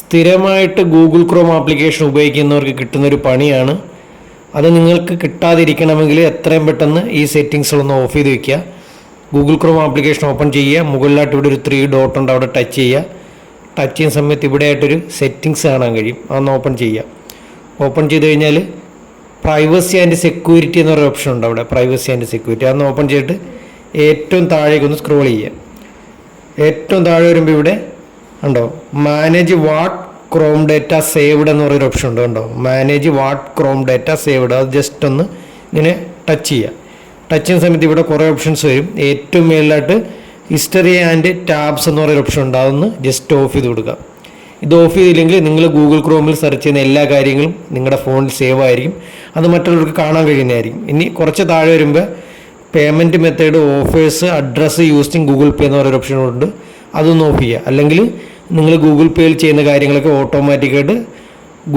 സ്ഥിരമായിട്ട് Google Chrome application ഉപയോഗിക്കുന്നവർക്ക് കിട്ടുന്നൊരു പണിയാണ്. അത് നിങ്ങൾക്ക് കിട്ടാതിരിക്കണമെങ്കിൽ എത്രയും പെട്ടെന്ന് ഈ സെറ്റിങ്സുകളൊന്ന് ഓഫ് ചെയ്ത് വെക്കുക. ഗൂഗിൾ ക്രോം ആപ്ലിക്കേഷൻ ഓപ്പൺ ചെയ്യുക. മുകളിലായിട്ട് ഇവിടെ ഒരു ത്രീ ഡോട്ട് ഉണ്ട്. അവിടെ ടച്ച് ചെയ്യുക. ടച്ച് ചെയ്യുന്ന സമയത്ത് ഇവിടെ ആയിട്ടൊരു സെറ്റിങ്സ് കാണാൻ കഴിയും. അതൊന്ന് ഓപ്പൺ ചെയ്യുക. ഓപ്പൺ ചെയ്ത് കഴിഞ്ഞാൽ പ്രൈവസി ആൻഡ് സെക്യൂരിറ്റി എന്നൊരു ഓപ്ഷൻ ഉണ്ട് അവിടെ. Privacy and security. അതൊന്ന് ഓപ്പൺ ചെയ്തിട്ട് ഏറ്റവും താഴേക്കൊന്ന് സ്ക്രോൾ ചെയ്യുക. ഏറ്റവും താഴെ വരുമ്പോൾ ഇവിടെ ഉണ്ടോ? Manage what Chrome data saved എന്ന് പറയുന്ന ഓപ്ഷൻ ഉണ്ട് കണ്ടോ? Manage what Chrome data saved അത് ജസ്റ്റ് ഒന്ന് ഇങ്ങനെ ടച്ച് ചെയ്യുക. ടച്ച് ചെയ്യുന്ന സമയത്ത് ഇവിടെ കുറേ ഓപ്ഷൻസ് വരും. ഏറ്റവും മേളിലായിട്ട് ഹിസ്റ്ററി ആൻഡ് ടാബ്സ് എന്ന് പറയുന്ന ഓപ്ഷൻ ഉണ്ട്. അതൊന്ന് ജസ്റ്റ് ഓഫ് ചെയ്ത് കൊടുക്കുക. ഇത് ഓഫ് ചെയ്തില്ലെങ്കിൽ നിങ്ങൾ ഗൂഗിൾ ക്രോമിൽ സെർച്ച് ചെയ്യുന്ന എല്ലാ കാര്യങ്ങളും നിങ്ങളുടെ ഫോണിൽ സേവ് ആയിരിക്കും. അത് മറ്റുള്ളവർക്ക് കാണാൻ കഴിയുന്നതായിരിക്കും. ഇനി കുറച്ച് താഴെ വരുമ്പോൾ payment method offers address using Google Pay എന്ന് പറയുന്ന ഓപ്ഷൻ ഉണ്ട്. അതൊന്ന് ഓഫ് ചെയ്യുക. അല്ലെങ്കിൽ നിങ്ങൾ ഗൂഗിൾ പേയിൽ ചെയ്യുന്ന കാര്യങ്ങളൊക്കെ ഓട്ടോമാറ്റിക്കായിട്ട്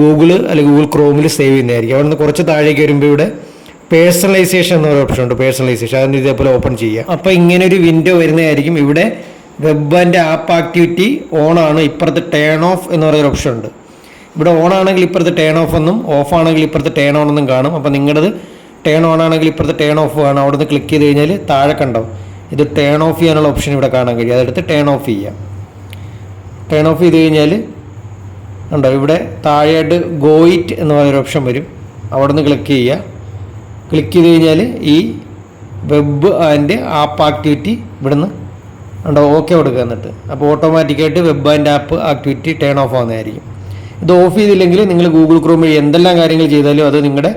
ഗൂഗിൾ അല്ലെങ്കിൽ ഗൂഗിൾ ക്രോമിൽ സേവ് ചെയ്യുന്നതായിരിക്കും. അവിടെ നിന്ന് കുറച്ച് താഴേക്ക് വരുമ്പോൾ ഇവിടെ പേഴ്സണലൈസേഷൻ എന്നൊരു ഓപ്ഷൻ ഉണ്ട്. പേഴ്സണലൈസേഷൻ അതിന് ഇതേപോലെ ഓപ്പൺ ചെയ്യുക. അപ്പോൾ ഇങ്ങനെ ഒരു വിൻഡോ വരുന്നതായിരിക്കും. ഇവിടെ web and app activity on ആണ്. ഇപ്പുറത്ത് ടേൺ ഓഫ് എന്ന് പറയുന്ന ഓപ്ഷൻ ഉണ്ട്. ഇവിടെ ഓൺ ആണെങ്കിൽ ഇപ്പുറത്ത് ടേൺ ഓഫ് എന്നും ഓഫ് ആണെങ്കിൽ ഇപ്പുറത്ത് ടേൺ ഓൺ എന്നും കാണും. അപ്പോൾ നിങ്ങളുടെ ടേൺ ഓൺ ആണെങ്കിൽ ഇപ്പുറത്ത് ടേൺ ഓഫ് കാണും അവിടെ നിന്ന് ക്ലിക്ക് ചെയ്ത് കഴിഞ്ഞാൽ താഴെ കണ്ടോ ഇത് ടേൺ ഓഫ് ചെയ്യാനുള്ള ഓപ്ഷൻ ഇവിടെ കാണാൻ കഴിയും. അതെടുത്ത് ടേൺ ഓഫ് ചെയ്യാം. ടേൺ ഓഫ് ചെയ്ത് കഴിഞ്ഞാൽ ഉണ്ടോ ഇവിടെ താഴെയായിട്ട് ഗോയിറ്റ് എന്ന് പറയുന്ന ഓപ്ഷൻ വരും. അവിടെ നിന്ന് ക്ലിക്ക് ചെയ്യുക. ക്ലിക്ക് ചെയ്ത് കഴിഞ്ഞാൽ ഈ വെബ് ആൻഡ് ആപ്പ് ആക്ടിവിറ്റി ഇവിടുന്ന് ഉണ്ടോ ഓക്കെ കൊടുക്കുക എന്നിട്ട്. അപ്പോൾ ഓട്ടോമാറ്റിക്കായിട്ട് web and app activity turn off ആവുന്നതായിരിക്കും. ഇത് ഓഫ് ചെയ്തില്ലെങ്കിൽ നിങ്ങൾ ഗൂഗിൾ ക്രോം വഴി എന്തെല്ലാം കാര്യങ്ങൾ ചെയ്താലും അത് നിങ്ങളുടെ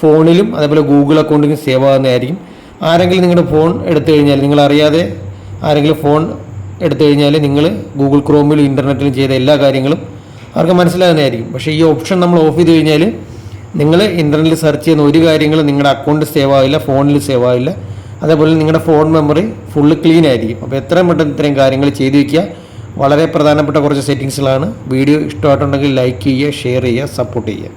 ഫോണിലും അതേപോലെ ഗൂഗിൾ അക്കൗണ്ടിലും സേവ് ആകുന്നതായിരിക്കും ആരെങ്കിലും നിങ്ങളുടെ ഫോൺ എടുത്തു കഴിഞ്ഞാൽ നിങ്ങൾ അറിയാതെ ആരെങ്കിലും ഫോൺ എടുത്തു കഴിഞ്ഞാൽ നിങ്ങൾ ഗൂഗിൾ ക്രോമിലും ഇന്റർനെറ്റിലും ചെയ്ത എല്ലാ കാര്യങ്ങളും അവർക്ക് മനസ്സിലാകുന്നതായിരിക്കും. പക്ഷേ ഈ ഓപ്ഷൻ നമ്മൾ ഓഫ് ചെയ്ത് കഴിഞ്ഞാൽ നിങ്ങൾ ഇന്റർനെറ്റിൽ സെർച്ച് ചെയ്യുന്ന ഒരു കാര്യങ്ങളും നിങ്ങളുടെ അക്കൗണ്ട് സേവ് ആവില്ല ഫോണിൽ സേവ് ആവില്ല. അതേപോലെ നിങ്ങളുടെ ഫോൺ മെമ്മറി ഫുള്ള് ക്ലീൻ ആയിരിക്കും. അപ്പോൾ എത്രയും പെട്ടെന്ന് ഇത്രയും കാര്യങ്ങൾ ചെയ്തു വയ്ക്കുക. വളരെ പ്രധാനപ്പെട്ട കുറച്ച് സെറ്റിങ്സുകളാണ്. വീഡിയോ ഇഷ്ടമായിട്ടുണ്ടെങ്കിൽ ലൈക്ക് ചെയ്യുക ഷെയർ ചെയ്യുക സപ്പോർട്ട് ചെയ്യുക.